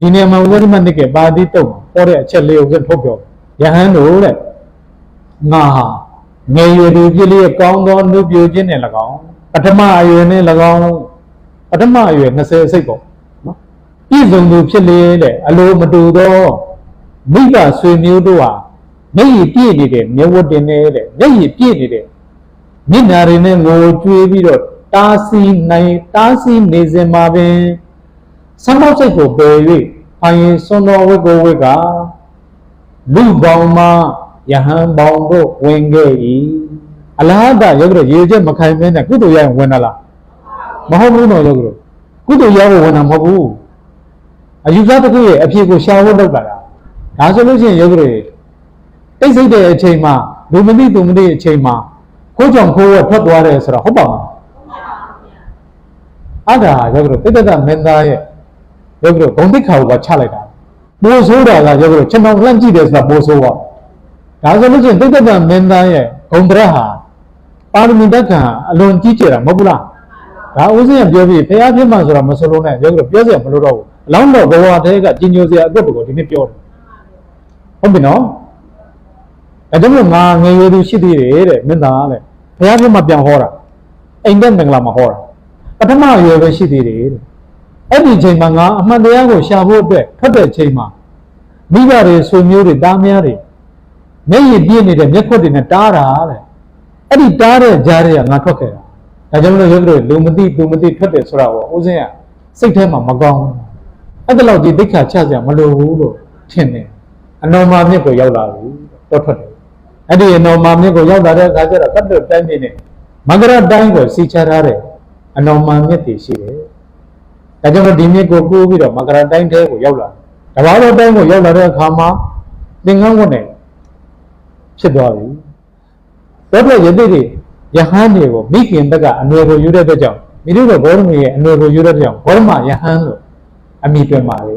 ဒီနေရာမှာဝိဓိမနိကေပါတိတုတ်ဟောတဲ့အချက်လေးကိုပြန်ထုတ်ပြောယဟန်တို့တဲ့ငါဟာငယ်ရွယ်သူဖြစ်လျက်ကောင်းသောနှုတ်ပြခြင်းနဲ့၎င်းပထမအရွယ်နဲ့၎င်းပထမအရွယ်20စိတ်ပေါ့နော်ပြည့်စုံသူဖြစ်လျက်တဲ့အလိုမတူသောမိဘဆွေမျိုးတို့ဟာမျက်ရည်ပြည့်နေတဲ့မျက်ဝတ်တင်နေတဲ့မျက်ရည်ပြည့်နေတဲ့မျက်နာတွေနဲ့ငိုကြွေးပြီးတော့တားဆီးနိုင်တားဆီးနေစဉ်မှာပင် ဆမ်းမောက်စိတ်ကိုပယ်၍အာရင်စွန်တော်ဝိကိုဝိကလူပေါင်းမှယဟန်ပေါင်းတို့ဝင်ခဲ့၏အလားတရုပ်ရရေချက်မခိုင်မင်းနဲ့ကုသိုလ်ရရင်ဝင်လာလားမဟုတ်ဘူးတော့ရုပ်ရကုသိုလ်ရဖို့ဝင်တာမဟုတ်ဘူးအယူသားတစ်ခုရဲ့အဖြစ်ကိုရှာဖို့လုပ်တာလားဒါဆိုလို့ရှိရင်ရုပ်ရတိတ်ဆိတ်တဲ့အချိန်မှာလူမသိသူမသိအချိန်မှာကိုယ်ကြောင့်ခိုးရထွက်သွားတယ်ဆိုတော့ဟုတ်ပါမလားအဲ့ဒါရုပ်ရတိတ္တမင်းသားရဲ့ ရုပ်ကဂုံတိခါကိုပါချလိုက်တာပိုးဆိုးတာကရုပ်ကကျွန်တော်လှမ်းကြည့်တယ်ဆိုတာပိုးဆိုးပါဒါဆိုလို့ရှိရင်တိတ်တမင်းသားရဲ့ဂုံတရက်ဟာပါရမီတက္ကံအလွန်ကြီးကျယ်တာမဟုတ်ဘူးလားဒါဦးစင်းကပြောပြီးဖះဖြစ်မှဆိုတာမဆိုလို့နဲ့ရုပ်ကပြောစရာမလိုတော့ဘူးအလောင်းတော်ဘဝတည်းကကြီးညိုစရာအတွက်ကိုဒီနေ့ပြောတယ်ဟုတ်ပြီနော်ဒါကြောင့်မို့ငါငယ်ရွယ်သူရှိသေးတယ်တဲ့မင်းသားတဲ့ဖះဖြစ်မှပြန်ဟောတာအိမ်တဲ့မင်္ဂလာမှာဟောတာပထမရွယ်ပဲရှိသေးတယ်တဲ့ အဲ့ဒီချိန်မှာငါအမှန်တရားကိုရှာဖို့အတွက်ထွက်တဲ့ချိန်မှာမိဘတွေဆွေမျိုးတွေတားများတွေမျက်ရည်ပြည့်နေတဲ့မျက်ခွက်တွေနဲ့တားတာတဲ့အဲ့ဒီတားတဲ့ကြားတွေကငါထွက်ခဲ့တာဒါကြောင့်မလို့ရုပ်တွေလူမသိသူမသိထွက်တယ်ဆိုတာကိုဦးစင်းကစိတ်ထဲမှာမကောင်းဘူးအဲ့ဒါလောက်ဒီဒိဋ္ဌာချစရာမလိုဘူးလို့ထင်တယ်အနော်မာမြစ်ကိုရောက်လာပြီတော့ထွက်တယ်အဲ့ဒီအနော်မာမြစ်ကိုရောက်လာတဲ့အခါကျတော့ကတ်တော့တိုင်းနေနဲ့မဂရတိုင်းကိုစီချထားတဲ့အနော်မာမြစ်တွေရှိတယ် ဒါကြောင့်မို့ဒီမြစ်ကိုကူးပြီးတော့မကရတိုင်းတဲကိုရောက်လာတယ်။တဘာလို့တိုင်းကိုရောက်လာတဲ့အခါမှာသင်္ကန်းဝတ်နဲ့ဖြစ်သွားပြီ။တော့တော့ယသိတွေယဟန်တွေကိုမိခင်ဘက်ကအနွယ်ကိုယူတဲ့အတွက်ကြောင့်မိတို့ကဘောရမီရဲ့အနွယ်ကိုယူတဲ့အတွက်ကြောင့်ဘောရမယဟန်လို့အမိတွင်ပါလေ